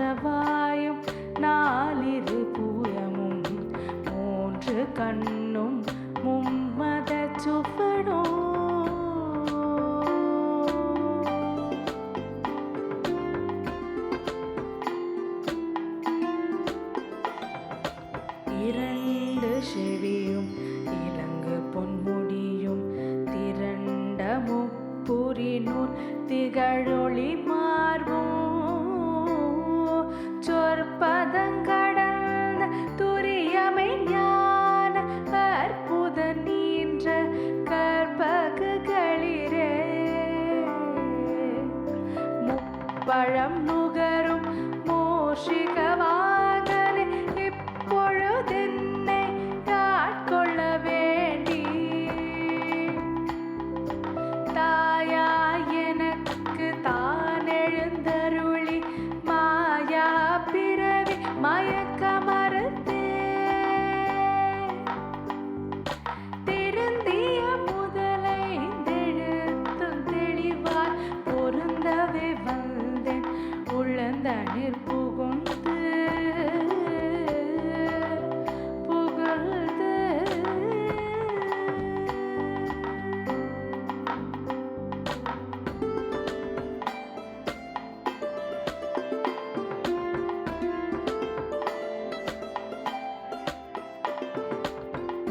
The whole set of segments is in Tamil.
மாற்றவாயும் நாலிரு புறமும் மூன்று கண்ணும் மும்மத சுவனோ இரண்டு செவியும் இலங்கு பொன்முடியும் திரண்ட முப்புரி நூல் திகழொளி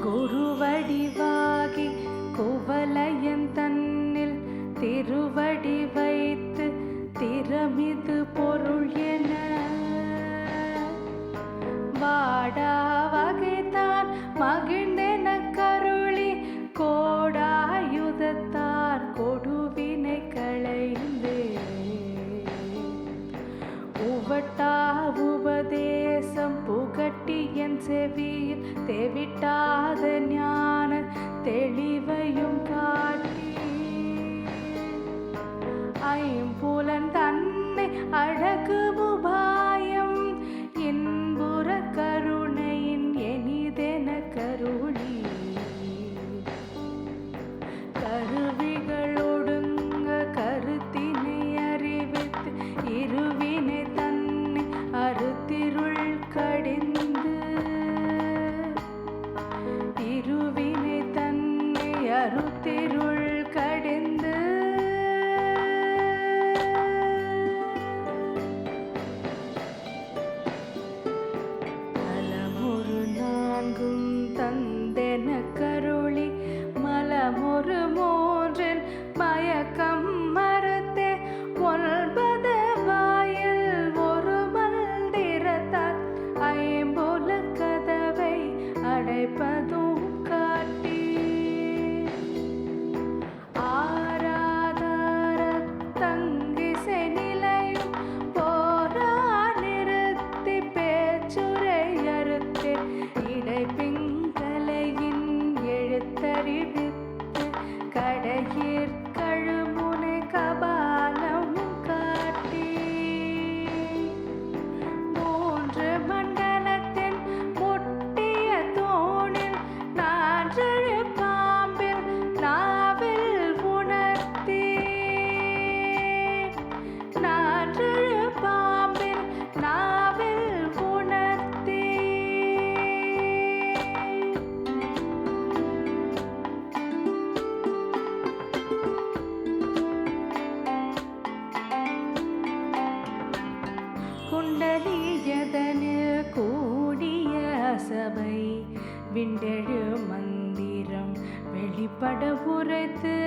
குருவடிவாகி குவலயன் தன்னில் திருவடி வைத்து திறமிது போ விண்டெழு மந்திரம். வெளிப்பட உரைத்து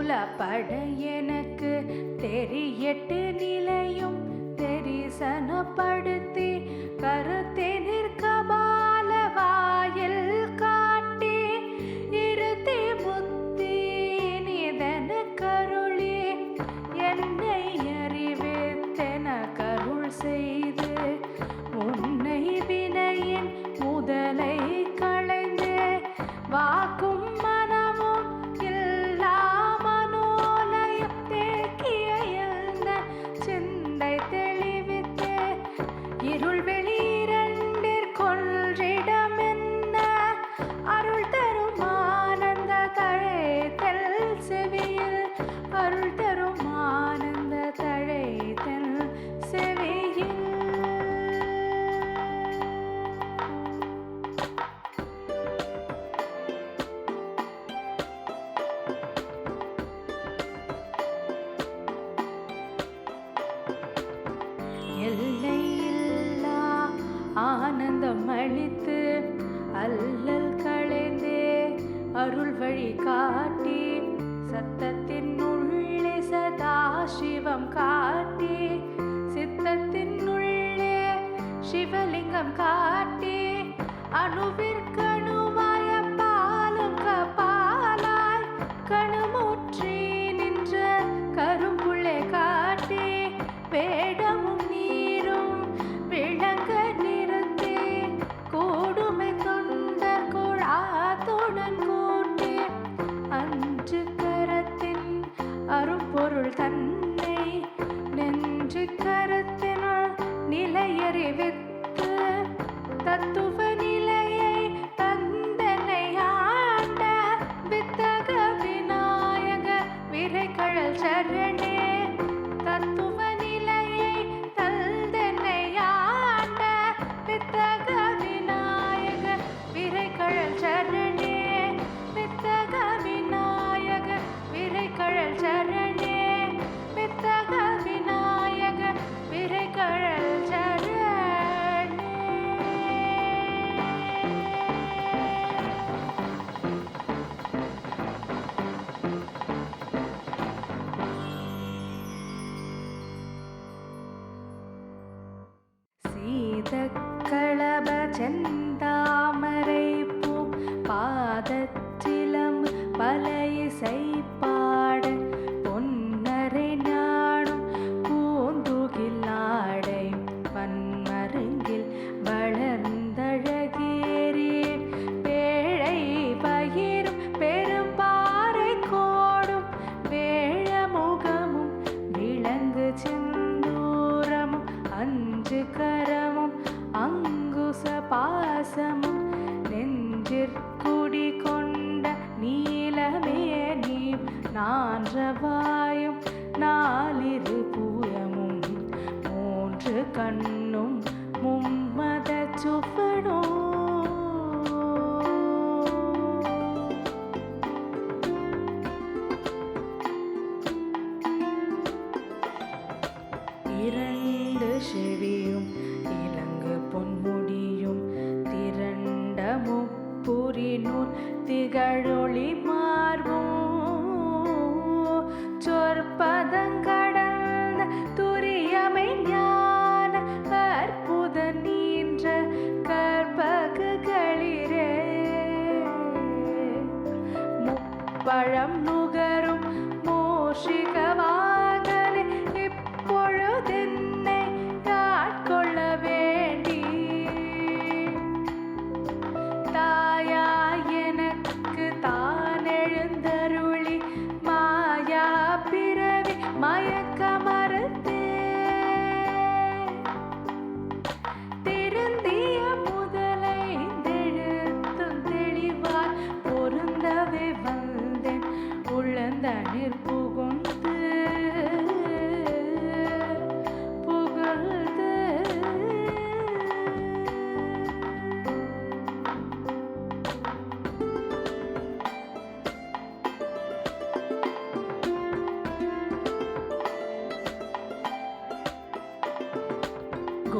புலப்பட எனக்கு தெரியட்டு நிலையும் தெரிசனப்படுத்தி கருத்தே நிற்கபால வாயில் கா உள்ளம் காட்டி அணுவிற்கணுவாய பாலும் கபாலாய் கணுமுற்றி நின்ற கரும்புள்ளை காட்டி வேடமும் ശബ്ദക്കളഭജന്മ நாற்றவாயும் நாலிரு புறமும் மூன்று கண்ணும் மும்மத சுவனோ இரண்டு செவியும் இலங்கு பொன்முடியும் திரண்ட முப்புரி நூல் திகழொளி மார்பும்.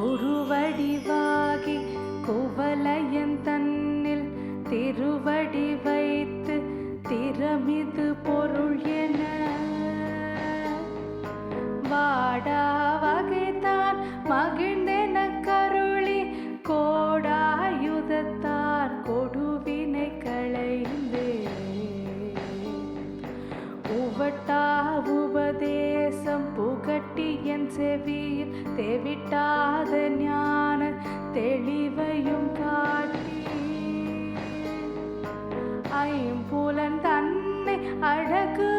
குருவடிவாகி குவலயன் தன்னில் திருவடிவை செவியில் தெவிட்டாத ஞான தெளிவையும் காட்டி. ஐம்புலன் தன்னை அழகு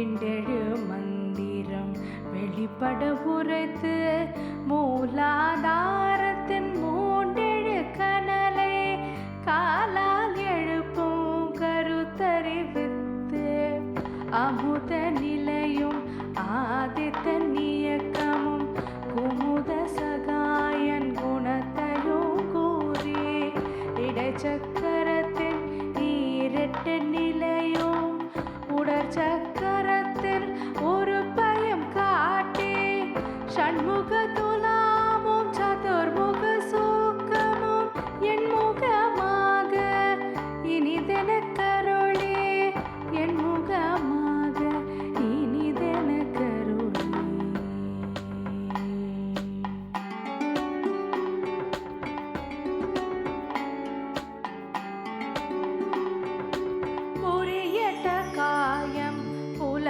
விண்டெழு மந்திரம். வெளிப்பட உரைத்து மூலாதான்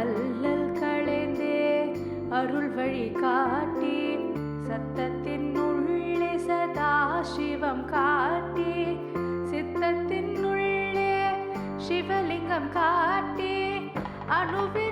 அல்லல் களைந்தே அருள் வழி காட்டி சத்தத்தின் உள்ளே சதா சிவம் காட்டி சித்தத்தின் உள்ளே சிவலிங்கம் காட்டி அணுவில்